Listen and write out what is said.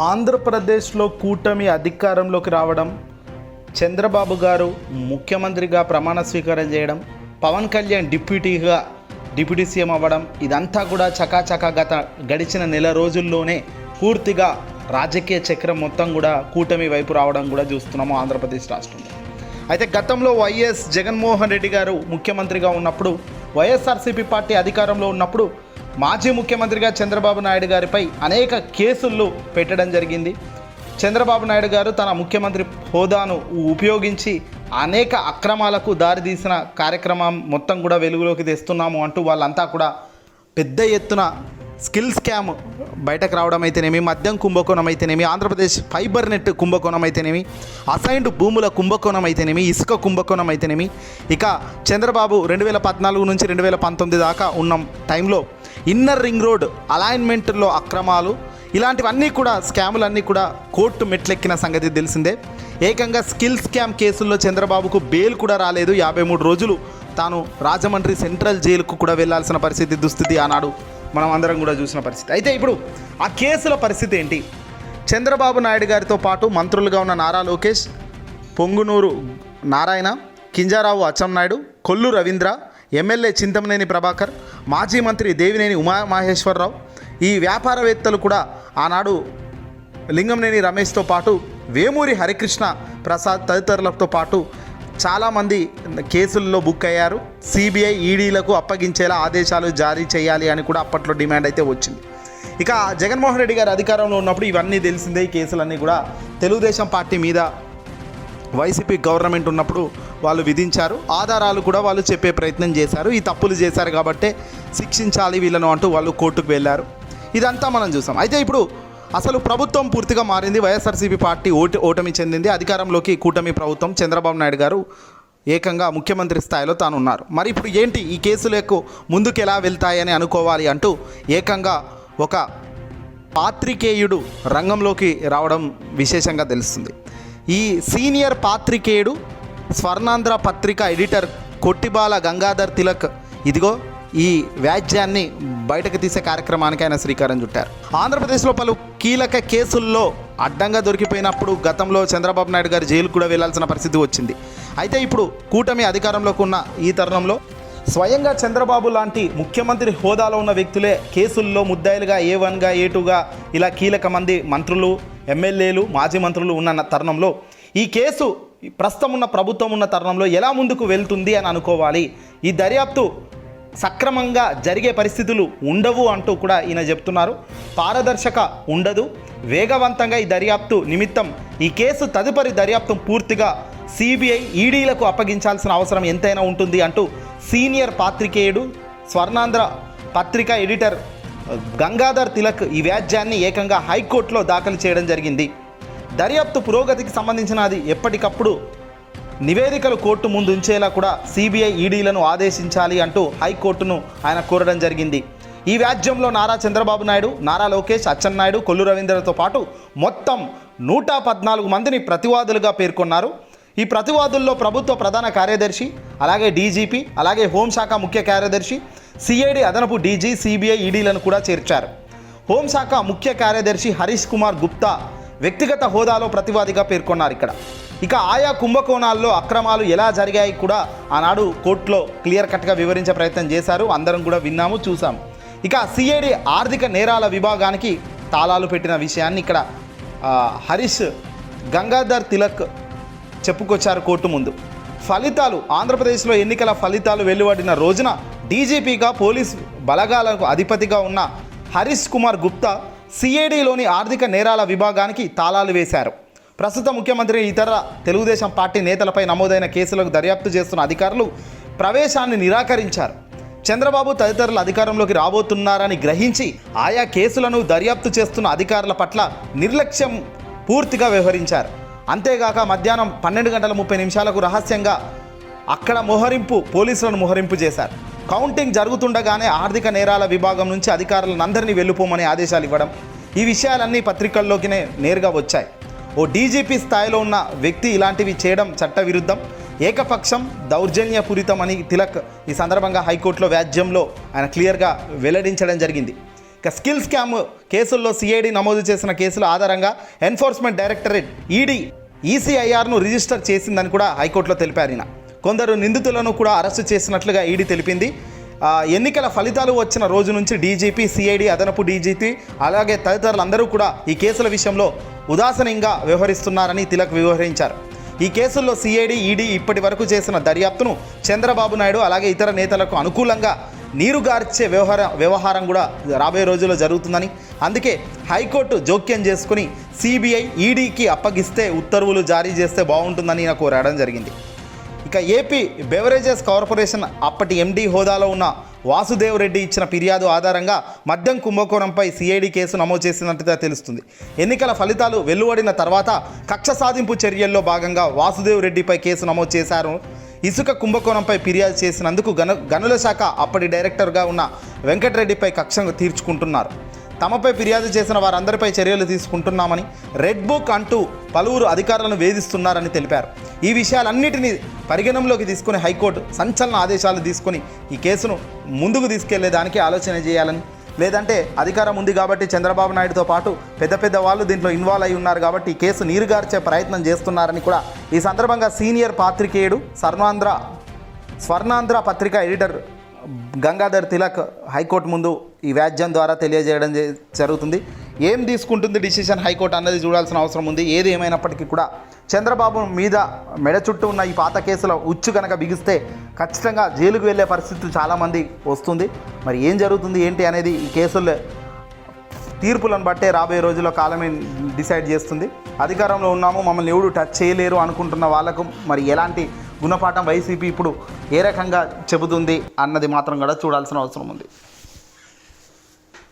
ఆంధ్రప్రదేశ్లో కూటమి అధికారంలోకి రావడం చంద్రబాబు గారు ముఖ్యమంత్రిగా ప్రమాణ స్వీకారం చేయడం పవన్ కళ్యాణ్ డిప్యూటీగా డిప్యూటీ సీఎం అవ్వడం ఇదంతా కూడా చకాచకా గత గడిచిన నెల రోజుల్లోనే పూర్తిగా రాజకీయ చక్రం మొత్తం కూడా కూటమి వైపు రావడం కూడా చూస్తున్నాము ఆంధ్రప్రదేశ్ రాష్ట్రంలో. అయితే గతంలో వైఎస్ జగన్మోహన్ రెడ్డి గారు ముఖ్యమంత్రిగా ఉన్నప్పుడు వైఎస్ఆర్సీపీ పార్టీ అధికారంలో ఉన్నప్పుడు మాజీ ముఖ్యమంత్రిగా చంద్రబాబు నాయుడు గారిపై అనేక కేసులు పెట్టడం జరిగింది. చంద్రబాబు నాయుడు గారు తన ముఖ్యమంత్రి హోదాను ఉపయోగించి అనేక అక్రమాలకు దారితీసిన కార్యక్రమం మొత్తం కూడా వెలుగులోకి తెస్తున్నాము అంటూ వాళ్ళంతా కూడా పెద్ద ఎత్తున స్కిల్ స్కామ్ బయటకు రావడం అయితేనేమి మద్యం కుంభకోణం అయితేనేమి ఆంధ్రప్రదేశ్ ఫైబర్ నెట్ కుంభకోణం అయితేనేమి అసైన్డ్ భూముల కుంభకోణం అయితేనేమి ఇసుక కుంభకోణం అయితేనేమి. ఇక చంద్రబాబు రెండు వేల పద్నాలుగు నుంచి రెండు వేల పంతొమ్మిది దాకా ఉన్న టైంలో ఇన్నర్ రింగ్ రోడ్ అలైన్మెంట్లో అక్రమాలు ఇలాంటివన్నీ కూడా స్కాములన్నీ కూడా కోర్టు మెట్లెక్కిన సంగతి తెలిసిందే. ఏకంగా స్కిల్ స్కామ్ కేసుల్లో చంద్రబాబుకు బెయిల్ కూడా రాలేదు. యాభై మూడు రోజులు తాను రాజమండ్రి సెంట్రల్ జైలుకు కూడా వెళ్ళాల్సిన పరిస్థితి దుస్థితి ఆనాడు మనం అందరం కూడా చూసిన పరిస్థితి. అయితే ఇప్పుడు ఆ కేసుల పరిస్థితి ఏంటి? చంద్రబాబు నాయుడు గారితో పాటు మంత్రులుగా ఉన్న నారా లోకేష్ పొంగునూరు నారాయణ కింజారావు అచ్చెన్నాయుడు కొల్లు రవీంద్ర ఎమ్మెల్యే చింతమనేని ప్రభాకర్ మాజీ మంత్రి దేవినేని ఉమామహేశ్వరరావు ఈ వ్యాపారవేత్తలు కూడా ఆనాడు లింగంనేని రమేష్తో పాటు వేమూరి హరికృష్ణ ప్రసాద్ తదితరులతో పాటు చాలామంది కేసుల్లో బుక్ అయ్యారు. సిబిఐ ఈడీలకు అప్పగించేలా ఆదేశాలు జారీ చేయాలి అని కూడా అప్పట్లో డిమాండ్ అయితే వచ్చింది. ఇక జగన్మోహన్ రెడ్డి గారు అధికారంలో ఉన్నప్పుడు ఇవన్నీ తెలిసిందే ఈ కేసులన్నీ కూడా తెలుగుదేశం పార్టీ మీద వైసీపీ గవర్నమెంట్ ఉన్నప్పుడు వాళ్ళు విధించారు. ఆధారాలు కూడా వాళ్ళు చెప్పే ప్రయత్నం చేశారు. ఈ తప్పులు చేశారు కాబట్టే శిక్షించాలి వీళ్ళను అంటూ వాళ్ళు కోర్టుకు వెళ్ళారు. ఇదంతా మనం చూసాం. అయితే ఇప్పుడు అసలు ప్రభుత్వం పూర్తిగా మారింది. వైఎస్ఆర్సీపీ పార్టీ ఓటు ఓటమి చెందింది. అధికారంలోకి కూటమి ప్రభుత్వం చంద్రబాబు నాయుడు గారు ఏకంగా ముఖ్యమంత్రి స్థాయిలో తాను ఉన్నారు మరి ఇప్పుడు ఏంటి ఈ కేసులకు ముందుకు ఎలా వెళ్తాయని అనుకోవాలి అంటూ ఏకంగా ఒక పాత్రికేయుడు రంగంలోకి రావడం విశేషంగా తెలుస్తుంది. ఈ సీనియర్ పాత్రికేయుడు స్వర్ణాంధ్ర పత్రిక ఎడిటర్ కొట్టిబాల గంగాధర్ తిలక్. ఇదిగో ఈ వ్యాజ్యాన్ని బయటకు తీసే కార్యక్రమానికి ఆయన శ్రీకారం చుట్టారు. ఆంధ్రప్రదేశ్లో పలు కీలక కేసుల్లో అడ్డంగా దొరికిపోయినప్పుడు గతంలో చంద్రబాబు నాయుడు గారు జైలు కూడా వెళ్ళాల్సిన పరిస్థితి వచ్చింది. అయితే ఇప్పుడు కూటమి అధికారంలోకి ఉన్న ఈ తరుణంలో స్వయంగా చంద్రబాబు లాంటి ముఖ్యమంత్రి హోదాలో ఉన్న వ్యక్తులే కేసుల్లో ముద్దాయిలుగా ఏ వన్గా ఏ టూగా ఇలా కీలక మంది మంత్రులు ఎమ్మెల్యేలు మాజీ మంత్రులు ఉన్న తరుణంలో ఈ కేసు ప్రస్తుతం ఉన్న ప్రభుత్వం ఉన్న తరుణంలో ఎలా ముందుకు వెళ్తుంది అని అనుకోవాలి. ఈ దర్యాప్తు సక్రమంగా జరిగే పరిస్థితులు ఉండవు అంటూ కూడా ఈయన చెప్తున్నారు. పారదర్శక ఉండదు. వేగవంతంగా ఈ దర్యాప్తు నిమిత్తం ఈ కేసు తదుపరి దర్యాప్తు పూర్తిగా సిబిఐ ఈడీలకు అప్పగించాల్సిన అవసరం ఎంతైనా ఉంటుంది అంటూ సీనియర్ పాత్రికేయుడు స్వర్ణాంధ్ర పత్రిక ఎడిటర్ గంగాధర్ తిలక్ ఈ వ్యాజ్యాన్ని ఏకంగా హైకోర్టులో దాఖలు చేయడం జరిగింది. దర్యాప్తు పురోగతికి సంబంధించిన అది ఎప్పటికప్పుడు నివేదికలు కోర్టు ముందు ఉంచేలా కూడా సిబిఐ ఈడీలను ఆదేశించాలి అంటూ హైకోర్టును ఆయన కోరడం జరిగింది. ఈ వ్యాజ్యంలో నారా చంద్రబాబు నాయుడు నారా లోకేష్ అచ్చెన్నాయుడు కొల్లు రవీంద్రతో పాటు మొత్తం నూట పద్నాలుగు మందిని ప్రతివాదులుగా పేర్కొన్నారు. ఈ ప్రతివాదుల్లో ప్రభుత్వ ప్రధాన కార్యదర్శి అలాగే డీజీపీ అలాగే హోంశాఖ ముఖ్య కార్యదర్శి సిఐడి అదనపు డీజీ సిబిఐ ఈడీలను కూడా చేర్చారు. హోంశాఖ ముఖ్య కార్యదర్శి హరీష్ కుమార్ గుప్తా వ్యక్తిగత హోదాలో ప్రతివాదిగా పేర్కొన్నారు ఇక్కడ. ఇక ఆయా కుంభకోణాల్లో అక్రమాలు ఎలా జరిగాయి కూడా ఆనాడు కోర్టులో క్లియర్ కట్గా వివరించే ప్రయత్నం చేశారు. అందరం కూడా విన్నాము చూసాము ఇక సిఐడి ఆర్థిక నేరాల విభాగానికి తాళాలు పెట్టిన విషయాన్ని ఇక్కడ హరీష్ గంగాధర్ తిలక్ చెప్పుకొచ్చారు కోర్టు ముందు. ఫలితాలు ఆంధ్రప్రదేశ్లో ఎన్నికల ఫలితాలు వెలువడిన రోజున డీజీపీగా పోలీస్ బలగాలకు అధిపతిగా ఉన్న హరీష్ కుమార్ గుప్తా సిఐడిలోని ఆర్థిక నేరాల విభాగానికి తాళాలు వేశారు. ప్రస్తుత ముఖ్యమంత్రి ఇతర తెలుగుదేశం పార్టీ నేతలపై నమోదైన కేసులకు దర్యాప్తు చేస్తున్న అధికారులు ప్రవేశాన్ని నిరాకరించారు. చంద్రబాబు తదితరులు అధికారంలోకి రాబోతున్నారని గ్రహించి ఆయా కేసులను దర్యాప్తు చేస్తున్న అధికారుల పట్ల నిర్లక్ష్యం పూర్తిగా వ్యవహరించారు. అంతేగాక మధ్యాహ్నం పన్నెండు గంటల ముప్పై నిమిషాలకు రహస్యంగా అక్కడ మోహరింపు పోలీసులను మోహరింపు చేశారు. కౌంటింగ్ జరుగుతుండగానే ఆర్థిక నేరాల విభాగం నుంచి అధికారులను అందరినీ వెళ్ళిపోమని ఆదేశాలు ఇవ్వడం ఈ విషయాలన్నీ పత్రికల్లోకినే నేరుగా వచ్చాయి. ఓ డీజీపీ స్థాయిలో ఉన్న వ్యక్తి ఇలాంటివి చేయడం చట్టవిరుద్ధం ఏకపక్షం దౌర్జన్యపూరితం అని తిలక్ ఈ సందర్భంగా హైకోర్టులో వ్యాజ్యంలో ఆయన క్లియర్గా వెల్లడించడం జరిగింది. ఇక స్కిల్ స్కామ్ కేసుల్లో సిఐడి నమోదు చేసిన కేసుల ఆధారంగా ఎన్ఫోర్స్మెంట్ డైరెక్టరేట్ ఈడీ ఈసీఐఆర్ను రిజిస్టర్ చేసిందని కూడా హైకోర్టులో తెలిపారు ఈయన. కొందరు నిందితులను కూడా అరెస్టు చేసినట్లుగా ఈడీ తెలిపింది. ఎన్నికల ఫలితాలు వచ్చిన రోజు నుంచి డీజీపీ సిఐడి అదనపు డీజీపీ అలాగే తదితరులందరూ కూడా ఈ కేసుల విషయంలో ఉదాసీనంగా వ్యవహరిస్తున్నారని తిలక్ వివరించారు. ఈ కేసుల్లో సిఐడి ఈడీ ఇప్పటి వరకు చేసిన దర్యాప్తును చంద్రబాబు నాయుడు అలాగే ఇతర నేతలకు అనుకూలంగా నీరుగార్చే వ్యవహార వ్యవహారం కూడా రాబోయే రోజుల్లో జరుగుతుందని. అందుకే హైకోర్టు జోక్యం చేసుకుని సిబిఐ ఈడీకి అప్పగిస్తే ఉత్తర్వులు జారీ చేస్తే బాగుంటుందని నాకు కోరడం జరిగింది. ఇక ఏపీ బెవరేజెస్ కార్పొరేషన్ అప్పటి ఎండీ హోదాలో ఉన్న వాసుదేవ్ రెడ్డి ఇచ్చిన ఫిర్యాదు ఆధారంగా మద్యం కుంభకోణంపై సిఐడి కేసు నమోదు చేసినట్టుగా తెలుస్తుంది. ఎన్నికల ఫలితాలు వెలువడిన తర్వాత కక్ష సాధింపు చర్యల్లో భాగంగా వాసుదేవ్ రెడ్డిపై కేసు నమోదు చేశారు ఇసుక కుంభకోణంపై ఫిర్యాదు చేసినందుకు గను గనుల శాఖ అప్పటి డైరెక్టర్గా ఉన్న వెంకటరెడ్డిపై కక్ష తీర్చుకుంటున్నారు. తమపై ఫిర్యాదు చేసిన వారందరిపై చర్యలు తీసుకుంటున్నామని రెడ్ బుక్ అంటూ పలువురు అధికారులను వేధిస్తున్నారని తెలిపారు. ఈ విషయాలన్నిటినీ పరిగణనలోకి తీసుకుని హైకోర్టు సంచలన ఆదేశాలు తీసుకొని ఈ కేసును ముందుకు తీసుకెళ్ళేదానికి ఆలోచన చేయాలని లేదంటే అధికారం ఉంది కాబట్టి చంద్రబాబు నాయుడుతో పాటు పెద్ద పెద్ద వాళ్ళు దీంట్లో ఇన్వాల్వ్ అయి ఉన్నారు కాబట్టి ఈ కేసు నీరుగార్చే ప్రయత్నం చేస్తున్నారని కూడా ఈ సందర్భంగా సీనియర్ పాత్రికేయుడు స్వర్ణాంధ్ర స్వర్ణాంధ్ర పత్రిక ఎడిటర్ గంగాధర్ తిలక్ హైకోర్టు ముందు ఈ వ్యాజ్యం ద్వారా తెలియజేయడం జరుగుతుంది. ఏం తీసుకుంటుంది డిసిషన్ హైకోర్టు అన్నది చూడాల్సిన అవసరం ఉంది. ఏది ఏమైనప్పటికీ కూడా చంద్రబాబు మీద మెడ చుట్టూ ఉన్న ఈ పాత కేసుల ఉచ్చు కనుక బిగిస్తే ఖచ్చితంగా జైలుకు వెళ్ళే పరిస్థితి చాలామంది వస్తుంది. మరి ఏం జరుగుతుంది ఏంటి అనేది ఈ కేసుల్లో తీర్పులను బట్టే రాబోయే రోజుల్లో కాలమే డిసైడ్ చేస్తుంది. అధికారంలో ఉన్నాము మమ్మల్ని ఎవడు టచ్ చేయలేరు అనుకుంటున్న వాళ్ళకు మరి ఎలాంటి గుణపాఠం వైసీపీ ఇప్పుడు ఏ రకంగా చెబుతుంది అన్నది మాత్రం కూడా చూడాల్సిన అవసరం ఉంది.